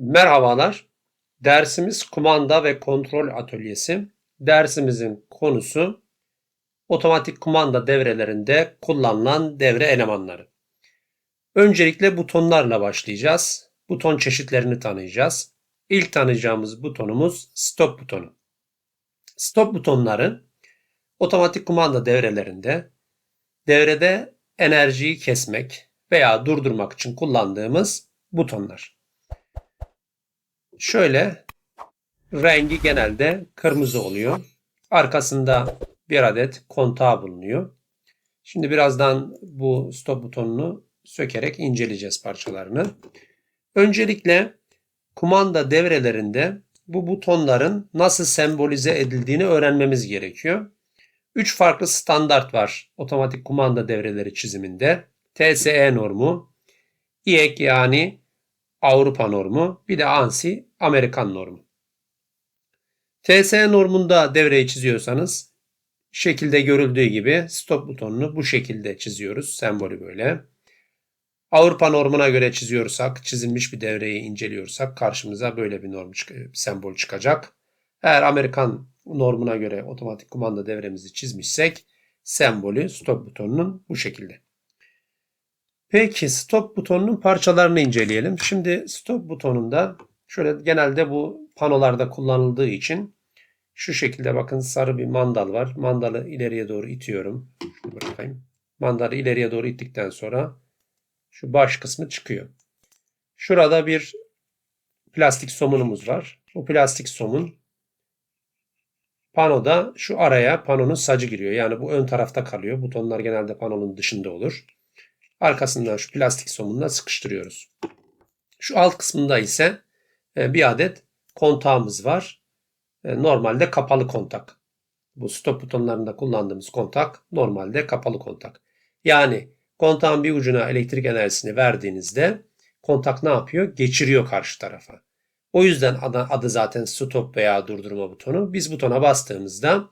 Merhabalar. Dersimiz kumanda ve kontrol atölyesi. Dersimizin konusu otomatik kumanda devrelerinde kullanılan devre elemanları. Öncelikle butonlarla başlayacağız. Buton çeşitlerini tanıyacağız. İlk tanıyacağımız butonumuz stop butonu. Stop butonları otomatik kumanda devrelerinde devrede enerjiyi kesmek veya durdurmak için kullandığımız butonlar. Şöyle rengi genelde kırmızı oluyor. Arkasında bir adet kontağı bulunuyor. Şimdi birazdan bu stop butonunu sökerek inceleyeceğiz parçalarını. Öncelikle kumanda devrelerinde bu butonların nasıl sembolize edildiğini öğrenmemiz gerekiyor. Üç farklı standart var otomatik kumanda devreleri çiziminde. TSE normu, İEC yani Avrupa normu, bir de ANSI Amerikan normu. TSE normunda devreyi çiziyorsanız şekilde görüldüğü gibi stop butonunu bu şekilde çiziyoruz. Sembolü böyle. Avrupa normuna göre çiziyorsak, çizilmiş bir devreyi inceliyorsak karşımıza böyle bir norm çık- sembol çıkacak. Eğer Amerikan normuna göre otomatik kumanda devremizi çizmişsek sembolü stop butonunun bu şekilde. Peki stop butonunun parçalarını inceleyelim. Şimdi stop butonunda şöyle genelde bu panolarda kullanıldığı için şu şekilde bakın sarı bir mandal var. Mandalı ileriye doğru itiyorum. Şunu bırakayım. Mandalı ileriye doğru ittikten sonra şu baş kısmı çıkıyor. Şurada bir plastik somunumuz var. Bu plastik somun panoda şu araya panonun sacı giriyor. Yani bu ön tarafta kalıyor. Butonlar genelde panonun dışında olur. Arkasından şu plastik somunla sıkıştırıyoruz. Şu alt kısmında ise e, bir adet kontağımız var. E, Normalde kapalı kontak. Bu stop butonlarında kullandığımız kontak normalde kapalı kontak. Yani kontağın bir ucuna elektrik enerjisini verdiğinizde kontak ne yapıyor? Geçiriyor karşı tarafa. O yüzden adı, zaten stop veya durdurma butonu. Biz butona bastığımızda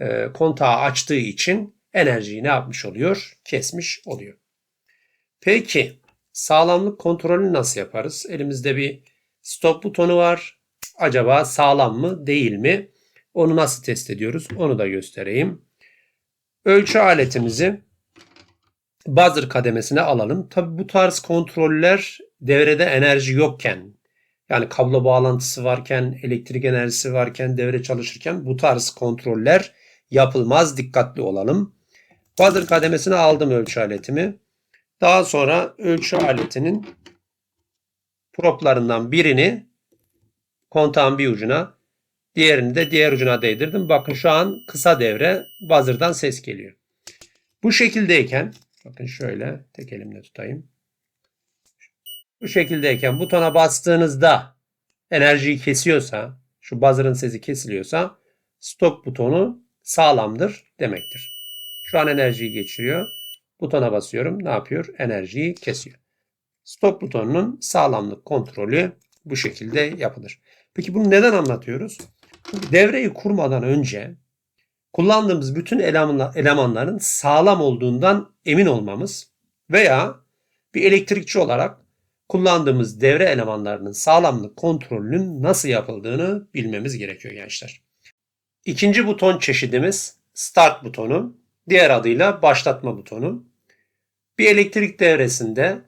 e, kontağı açtığı için enerjiyi ne yapmış oluyor? Kesmiş oluyor. Peki sağlamlık kontrolünü nasıl yaparız? Elimizde bir stop butonu var. Acaba sağlam mı değil mi? Onu nasıl test ediyoruz? Onu da göstereyim. Ölçü aletimizi buzzer kademesine alalım. Tabi bu tarz kontroller devrede enerji yokken yani kablo bağlantısı varken, elektrik enerjisi varken, devre çalışırken bu tarz kontroller yapılmaz. Dikkatli olalım. Buzzer kademesine aldım ölçü aletimi. Daha sonra ölçü aletinin proplarından birini kontağın bir ucuna, diğerini de diğer ucuna değdirdim. Bakın şu an kısa devre buzzer'dan ses geliyor. Bu şekildeyken bakın şöyle tek elimle tutayım. Bu şekildeyken butona bastığınızda enerjiyi kesiyorsa, şu buzzer'ın sesi kesiliyorsa stop butonu sağlamdır demektir. Şu an enerjiyi geçiriyor. Butona basıyorum. Ne yapıyor? Enerjiyi kesiyor. Stop butonunun sağlamlık kontrolü bu şekilde yapılır. Peki bunu neden anlatıyoruz? Devreyi kurmadan önce kullandığımız bütün elemanların sağlam olduğundan emin olmamız veya bir elektrikçi olarak kullandığımız devre elemanlarının sağlamlık kontrolünün nasıl yapıldığını bilmemiz gerekiyor gençler. İkinci buton çeşidimiz start butonu. Diğer adıyla başlatma butonu. Bir elektrik devresinde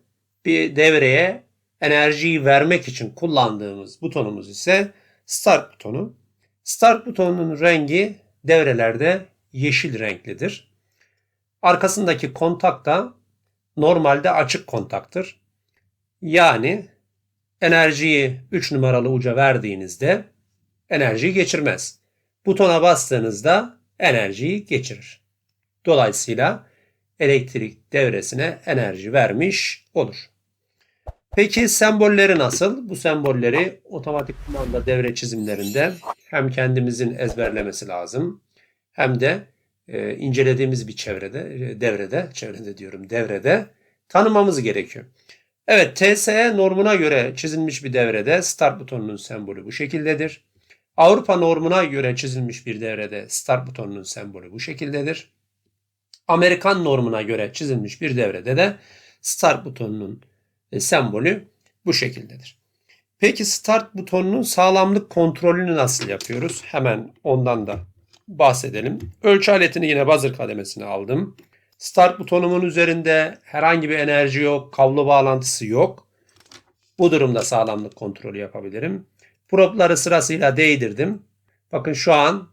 bir devreye enerjiyi vermek için kullandığımız butonumuz ise start butonu. Start butonunun rengi devrelerde yeşil renklidir. Arkasındaki kontak da normalde açık kontaktır. Yani enerjiyi 3 numaralı uca verdiğinizde enerjiyi geçirmez. Butona bastığınızda enerjiyi geçirir. Dolayısıyla elektrik devresine enerji vermiş olur. Peki sembolleri nasıl? Bu sembolleri otomatik kumanda devre çizimlerinde hem kendimizin ezberlemesi lazım hem de e, incelediğimiz bir çevrede, devrede, çevrede diyorum devrede tanımamız gerekiyor. Evet TSE normuna göre çizilmiş bir devrede start butonunun sembolü bu şekildedir. Avrupa normuna göre çizilmiş bir devrede start butonunun sembolü bu şekildedir. Amerikan normuna göre çizilmiş bir devrede de start butonunun e, sembolü bu şekildedir. Peki start butonunun sağlamlık kontrolünü nasıl yapıyoruz? Hemen ondan da bahsedelim. Ölçü aletini yine buzzer kademesine aldım. Start butonumun üzerinde herhangi bir enerji yok, kablo bağlantısı yok. Bu durumda sağlamlık kontrolü yapabilirim. Propları sırasıyla değdirdim. Bakın şu an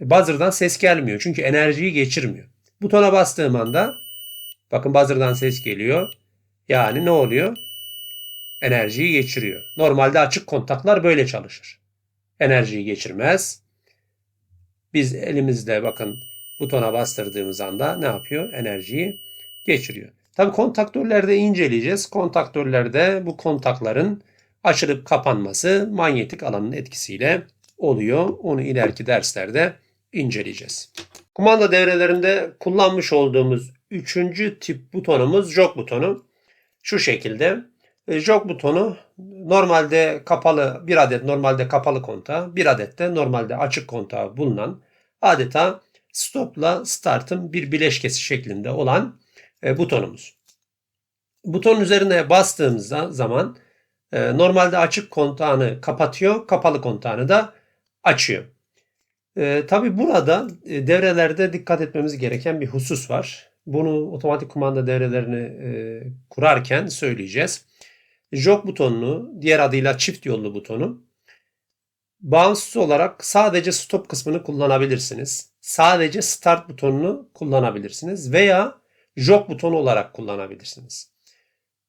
buzzer'dan ses gelmiyor. Çünkü enerjiyi geçirmiyor. Butona bastığım anda bakın buzzer'dan ses geliyor. Yani ne oluyor? Enerjiyi geçiriyor. Normalde açık kontaklar böyle çalışır. Enerjiyi geçirmez. Biz elimizle bakın butona bastırdığımız anda ne yapıyor? Enerjiyi geçiriyor. Tabi kontaktörlerde inceleyeceğiz. Kontaktörlerde bu kontakların açılıp kapanması manyetik alanın etkisiyle oluyor. Onu ileriki derslerde inceleyeceğiz. Kumanda devrelerinde kullanmış olduğumuz üçüncü tip butonumuz jog butonu. Şu şekilde. E, Jog butonu normalde kapalı bir adet normalde kapalı kontağı, bir adet de normalde açık kontağı bulunan adeta stopla startın bir bileşkesi şeklinde olan e, butonumuz. Butonun üzerine bastığımızda zaman e, normalde açık kontağını kapatıyor, kapalı kontağını da açıyor. E, Tabi burada e, devrelerde dikkat etmemiz gereken bir husus var. Bunu otomatik kumanda devrelerini e, kurarken söyleyeceğiz. Jog butonunu, diğer adıyla çift yollu butonu bağımsız olarak sadece stop kısmını kullanabilirsiniz. Sadece start butonunu kullanabilirsiniz veya jog butonu olarak kullanabilirsiniz.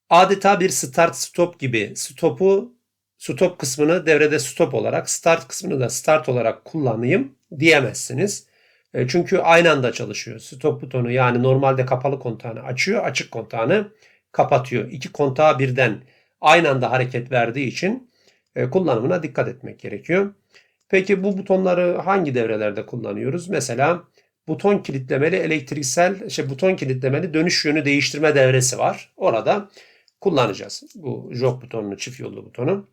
Adeta bir start stop gibi stopu stop kısmını devrede stop olarak, start kısmını da start olarak kullanayım diyemezsiniz. E, Çünkü aynı anda çalışıyor. Stop butonu yani normalde kapalı kontağını açıyor, açık kontağını kapatıyor. İki kontağı birden aynı anda hareket verdiği için e, kullanımına dikkat etmek gerekiyor. Peki bu butonları hangi devrelerde kullanıyoruz? Mesela buton kilitlemeli elektriksel, şey buton kilitlemeli dönüş yönü değiştirme devresi var. Orada kullanacağız bu jog butonunu, çift yollu butonu.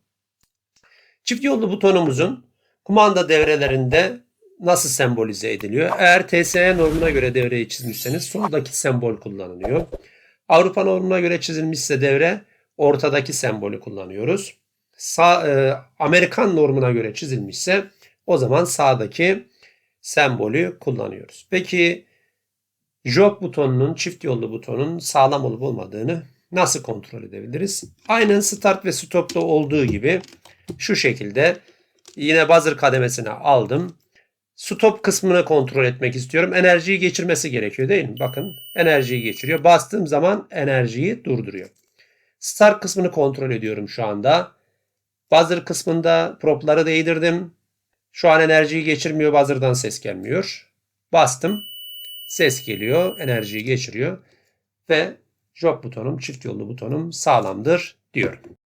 Çift yollu butonumuzun kumanda devrelerinde nasıl sembolize ediliyor? Eğer TSE normuna göre devreyi çizmişseniz soldaki sembol kullanılıyor. Avrupa normuna göre çizilmişse devre ortadaki sembolü kullanıyoruz. Sağ, e, Amerikan normuna göre çizilmişse o zaman sağdaki sembolü kullanıyoruz. Peki jog butonunun, çift yollu butonun sağlam olup olmadığını nasıl kontrol edebiliriz? Aynen start ve stopta olduğu gibi şu şekilde yine buzzer kademesine aldım. Stop kısmını kontrol etmek istiyorum. Enerjiyi geçirmesi gerekiyor değil mi? Bakın enerjiyi geçiriyor. Bastığım zaman enerjiyi durduruyor. Start kısmını kontrol ediyorum şu anda. Buzzer kısmında propları değdirdim. Şu an enerjiyi geçirmiyor. Buzzer'dan ses gelmiyor. Bastım. Ses geliyor. Enerjiyi geçiriyor. Ve jog butonum, çift yollu butonum sağlamdır diyorum.